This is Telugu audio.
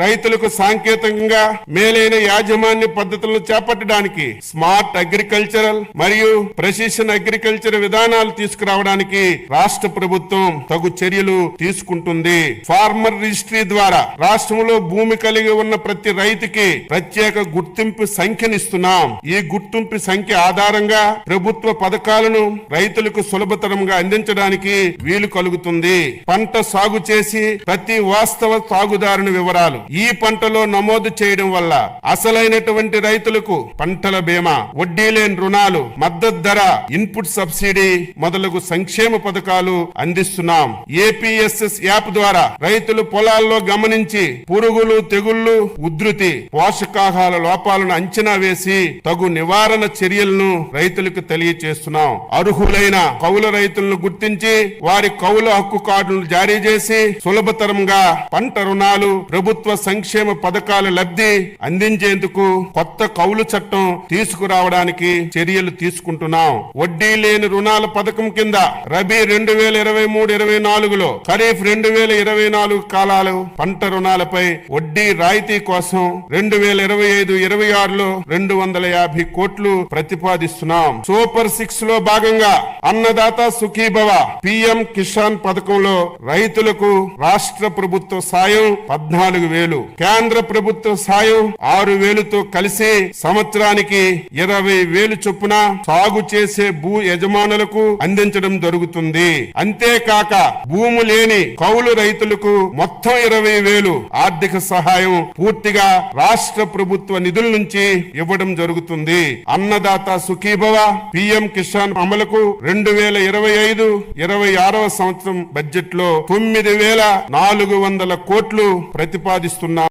రైతులకు సాంకేతికంగా మేలైన యాజమాన్య పద్ధతులను చేపట్టడానికి స్మార్ట్ అగ్రికల్చరల్ మరియు ప్రెసిషన్ అగ్రికల్చర్ విధానాలు తీసుకురావడానికి రాష్ట్ర ప్రభుత్వం తగు చర్యలు తీసుకుంటుంది. ఫార్మర్ రిజిస్ట్రీ ద్వారా రాష్ట్రంలో భూమి కలిగి ఉన్న ప్రతి రైతుకి ప్రత్యేక గుర్తింపు సంఖ్యనిస్తున్నాం. ఈ గుర్తింపు సంఖ్య ఆధారంగా ప్రభుత్వ పథకాలను రైతులకు సులభతరంగా అందించడానికి వీలు కలుగుతుంది. పంట సాగు చేసి ప్రతి వాస్తవ సాగుదారుని వివరాలు ఈ పంటలో నమోదు చేయడం వల్ల అసలైనటువంటి రైతులకు పంటల బీమా వడ్డీ లేని రుణాలు మద్దతు ధర ఇన్పుట్ సబ్సిడీ మొదలగు సంక్షేమ పథకాలు అందిస్తున్నాం. ఏపీఎస్ఎస్ యాప్ ద్వారా రైతులు పొలాల్లో గమనించి పురుగులు తెగుళ్ళు ఉధృతి పోషకాహార లోపాలను అంచనా వేసి తగు నివారణ చర్యలను రైతులకు తెలియచేస్తున్నాం. అర్హులైన కౌల రైతులను గుర్తించి వారి కౌల హక్కు కార్డులను జారీ చేసి సులభతరంగా పంట రుణాలు ప్రభుత్వ సంక్షేమ పథకాల లబ్ధి అందించేందుకు కొత్త కౌలు చట్టం తీసుకురావడానికి చర్యలు తీసుకుంటున్నాం. వడ్డీ లేని రుణాల పథకం కింద రబీ రెండు వేల ఇరవై మూడు ఇరవై నాలుగులో ఖరీఫ్ రెండు వేల ఇరవై నాలుగు కాలాలు పంట రుణాలపై వడ్డీ రాయితీ కోసం రెండు వేల ఇరవై ఐదు ఇరవై ఆరులో రెండు వందల యాభై కోట్లు ప్రతిపాదిస్తున్నాం. సూపర్ సిక్స్లో భాగంగా అన్నదాత సుఖీభవ పిఎం కిసాన్ పథకంలో రైతులకు రాష్ట్ర ప్రభుత్వ సాయం పద్నాలుగు వేలు. కేంద్ర ప్రభుత్వ సాయం ఆరు వేలుతో కలిసి సంవత్సరానికి ఇరవై వేలు చొప్పున సాగు చేసే భూ యజమానులకు అందించడం జరుగుతుంది. అంతేకాక భూము లేని కౌలు రైతులకు మొత్తం ఇరవై వేలు ఆర్థిక సహాయం పూర్తిగా రాష్ట్ర ప్రభుత్వ నిధుల నుంచి ఇవ్వడం జరుగుతుంది. అన్నదాత సుఖీభవ పిఎం కిసాన్ అమలుకు రెండు వేల ఇరవై ఐదు ఇరవై ఆరవ సంవత్సరం బడ్జెట్లో తొమ్మిది వేల నాలుగు వందల కోట్లు ప్రతిపాదిస్తున్నారు